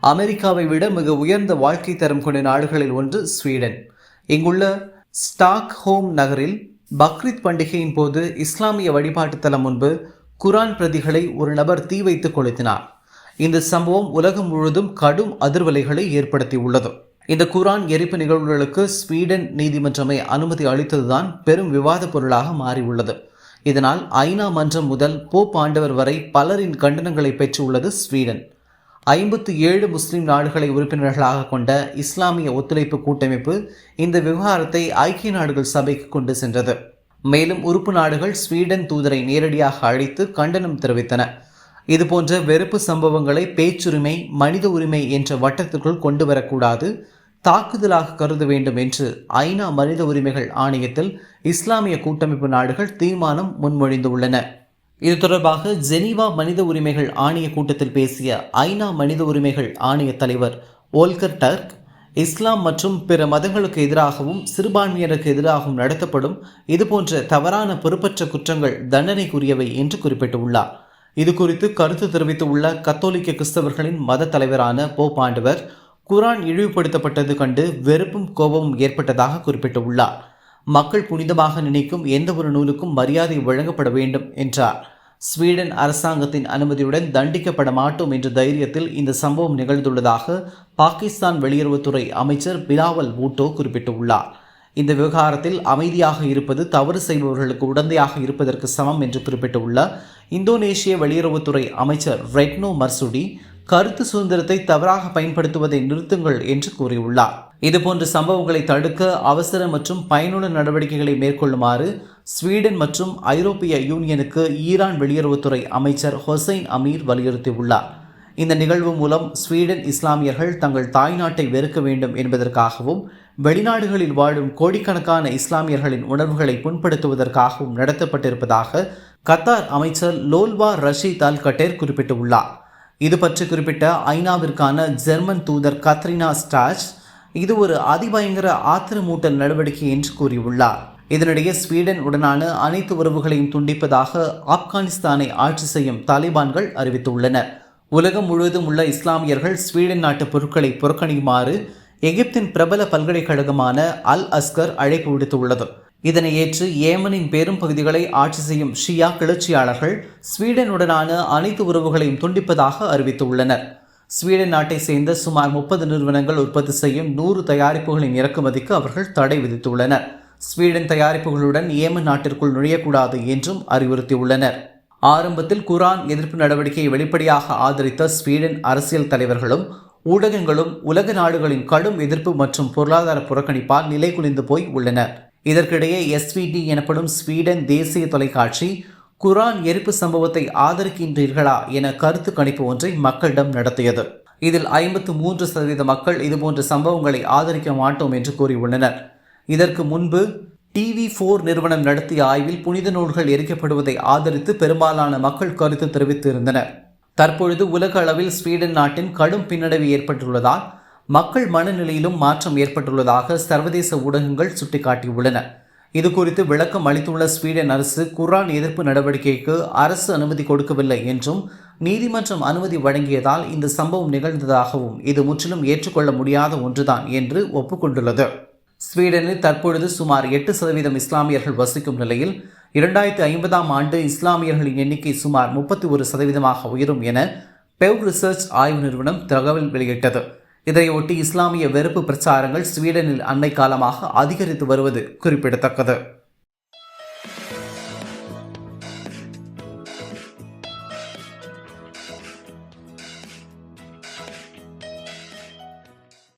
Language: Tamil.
அமெரிக்காவை விட மிக உயர்ந்த வாழ்க்கை தரம் கொண்ட நாடுகளில் ஒன்று ஸ்வீடன். இங்குள்ள ஸ்டாக்ஹோம் நகரில் பக்ரீத் பண்டிகையின் போது இஸ்லாமிய வழிபாட்டு தலம் முன்பு குரான் பிரதிகளை ஒரு நபர் தீ வைத்து கொளுத்தினார். இந்த சம்பவம் உலகம் முழுவதும் கடும் அதிர்வலைகளை ஏற்படுத்தியுள்ளது. இந்த குரான் எரிப்பு நிகழ்வுகளுக்கு ஸ்வீடன் நீதிமன்றமே அனுமதி அளித்ததுதான் பெரும் விவாத பொருளாக மாறியுள்ளது. இதனால் ஐநா மன்றம் முதல் போப் ஆண்டவர் வரை பலரின் கண்டனங்களை பெற்றுள்ளது ஸ்வீடன். ஐம்பத்து ஏழு முஸ்லிம் நாடுகளை உறுப்பினர்களாக கொண்ட இஸ்லாமிய ஒத்துழைப்பு கூட்டமைப்பு இந்த விவகாரத்தை ஐக்கிய நாடுகள் சபைக்கு கொண்டு சென்றது. மேலும் உறுப்பு நாடுகள் ஸ்வீடன் தூதரை நேரடியாக அழைத்து கண்டனம் தெரிவித்தன. இதுபோன்ற வெறுப்பு சம்பவங்களை பேச்சுரிமை மனித உரிமை என்ற வட்டத்திற்குள் கொண்டு வரக்கூடாது தாக்குதலாக கருத வேண்டும் என்று ஐநா மனித உரிமைகள் ஆணையத்தில் இஸ்லாமிய கூட்டமைப்பு நாடுகள் தீர்மானம் முன்மொழிந்துள்ளன. இது தொடர்பாக ஜெனீவா மனித உரிமைகள் ஆணைய கூட்டத்தில் பேசிய ஐநா மனித உரிமைகள் ஆணைய தலைவர் ஓல்கர் டர்க் இஸ்லாம் மற்றும் பிற மதங்களுக்கு எதிராகவும் சிறுபான்மையினருக்கு எதிராகவும் நடத்தப்படும் இதுபோன்ற தவறான பொறுப்பற்ற குற்றங்கள் தண்டனைக்குரியவை என்று குறிப்பிட்டுள்ளார். இது குறித்து கருத்து தெரிவித்துள்ள கத்தோலிக்க கிறிஸ்தவர்களின் மத தலைவரான போப் ஆண்டவர் குரான் இழிவுபடுத்தப்பட்டது கண்டு வெறுப்பும் கோபமும் ஏற்பட்டதாக குறிப்பிட்டுள்ளார். மக்கள் புனிதமாக நினைக்கும் எந்த ஒரு நூலுக்கும் மரியாதை வழங்கப்பட வேண்டும் என்றார். ஸ்வீடன் அரசாங்கத்தின் அனுமதியுடன் தண்டிக்கப்பட மாட்டோம் என்ற தைரியத்தில் இந்த சம்பவம் நிகழ்ந்துள்ளதாக பாகிஸ்தான் வெளியுறவுத்துறை அமைச்சர் பிலாவல் பூட்டோ குறிப்பிட்டுள்ளார். இந்த விவகாரத்தில் அமைதியாக இருப்பது தவறு செய்பவர்களுக்கு உடந்தையாக இருப்பதற்கு சமம் என்று குறிப்பிட்டுள்ள இந்தோனேஷிய வெளியுறவுத்துறை அமைச்சர் ரெட்னோ மர்சுடி கருத்து சுதந்திரத்தை தவறாக பயன்படுத்துவதை நிறுத்துங்கள் என்று கூறியுள்ளார். இதுபோன்ற சம்பவங்களை தடுக்க அவசர மற்றும் பயனுள்ள நடவடிக்கைகளை மேற்கொள்ளுமாறு ஸ்வீடன் மற்றும் ஐரோப்பிய யூனியனுக்கு ஈரான் வெளியுறவுத்துறை அமைச்சர் ஹொசைன் அமீர் வலியுறுத்தியுள்ளார். இந்த நிகழ்வு மூலம் ஸ்வீடன் இஸ்லாமியர்கள் தங்கள் தாய்நாட்டை வெறுக்க வேண்டும் என்பதற்காகவும் வெளிநாடுகளில் வாழும் கோடிக்கணக்கான இஸ்லாமியர்களின் உணர்வுகளை புண்படுத்துவதற்காகவும் நடத்தப்பட்டிருப்பதாக கத்தார் அமைச்சர் லோல்வா ரஷீத் அல் கட்டேர் குறிப்பிட்டுள்ளார். இது பற்றி குறிப்பிட்ட ஐநாவிற்கான ஜெர்மன் தூதர் கத்ரினா ஸ்டாச் இது ஒரு அதிபயங்கர ஆத்திரமூட்டல் நடவடிக்கை என்று கூறியுள்ளார். இதனிடையே ஸ்வீடன் உடனான அனைத்து உறவுகளையும் துண்டிப்பதாக ஆப்கானிஸ்தானை ஆட்சி செய்யும் தாலிபான்கள் அறிவித்துள்ளனர். உலகம் முழுவதும் உள்ள இஸ்லாமியர்கள் ஸ்வீடன் நாட்டு பொருட்களை புறக்கணிக்குமாறு எகிப்தின் பிரபல பல்கலைக்கழகமான அல் அஸ்கர் அழைப்பு விடுத்துள்ளது. இதனை ஏற்று ஏமனின் பெரும் பகுதிகளை ஆட்சி செய்யும் ஷியா கிளர்ச்சியாளர்கள் ஸ்வீடனுடனான அனைத்து உறவுகளையும் துண்டிப்பதாக அறிவித்துள்ளனர். ஸ்வீடன் நாட்டை சேர்ந்த சுமார் முப்பது நிறுவனங்கள் உற்பத்தி செய்யும் நூறு தயாரிப்புகளின் இறக்குமதிக்கு அவர்கள் தடை விதித்துள்ளனர். ஸ்வீடன் தயாரிப்புகளுடன் ஏமன் நாட்டிற்குள் நுழையக்கூடாது என்றும் அறிவுறுத்தியுள்ளனர். ஆரம்பத்தில் குரான் எதிர்ப்பு நடவடிக்கையை வெளிப்படையாக ஆதரித்த ஸ்வீடன் அரசியல் தலைவர்களும் ஊடகங்களும் உலக நாடுகளின் கடும் எதிர்ப்பு மற்றும் பொருளாதார புறக்கணிப்பால் நிலை குலைந்து போய் உள்ளனர். இதற்கிடையே எஸ்விடி எனப்படும் ஸ்வீடன் தேசிய தொலைக்காட்சி குரான் எரிப்பு சம்பவத்தை ஆதரிக்கின்றீர்களா என கருத்து கணிப்பு ஒன்றை மக்களிடம் நடத்தியது. இதில் ஐம்பத்து மூன்று சதவீத மக்கள் இதுபோன்ற சம்பவங்களை ஆதரிக்க மாட்டோம் என்று கூறியுள்ளனர். இதற்கு முன்பு டிவி ஃபோர் நிறுவனம் நடத்திய ஆய்வில் புனித நூல்கள் எரிக்கப்படுவதை ஆதரித்து பெரும்பாலான மக்கள் கருத்து தெரிவித்திருந்தனர். தற்பொழுது உலக அளவில் ஸ்வீடன் நாட்டின் கடும் பின்னடைவு ஏற்பட்டுள்ளதால் மக்கள் மனநிலையிலும் மாற்றம் ஏற்பட்டுள்ளதாக சர்வதேச ஊடகங்கள் சுட்டிக்காட்டியுள்ளன. இது குறித்து விளக்கம் அளித்துள்ள ஸ்வீடன் அரசு குரான் எதிர்ப்பு நடவடிக்கைக்கு அரசு அனுமதி கொடுக்கவில்லை என்றும் நீதிமன்றம் அனுமதி வழங்கியதால் இந்த சம்பவம் நிகழ்ந்ததாகவும் இது முற்றிலும் ஏற்றுக்கொள்ள முடியாத ஒன்றுதான் என்று ஒப்புக்கொண்டுள்ளது. ஸ்வீடனில் தற்பொழுது சுமார் எட்டு சதவீதம் இஸ்லாமியர்கள் வசிக்கும் நிலையில் இரண்டாயிரத்தி ஐம்பதாம் ஆண்டு இஸ்லாமியர்களின் எண்ணிக்கை சுமார் முப்பத்தி ஒரு சதவீதமாக உயரும் என பெவ் ரிசர்ச் ஆய்வு நிறுவனம் தகவல் வெளியிட்டது. இதையொட்டி இஸ்லாமிய வெறுப்பு பிரச்சாரங்கள் ஸ்வீடனில் அண்மை காலமாக அதிகரித்து வருவது குறிப்பிடத்தக்கது.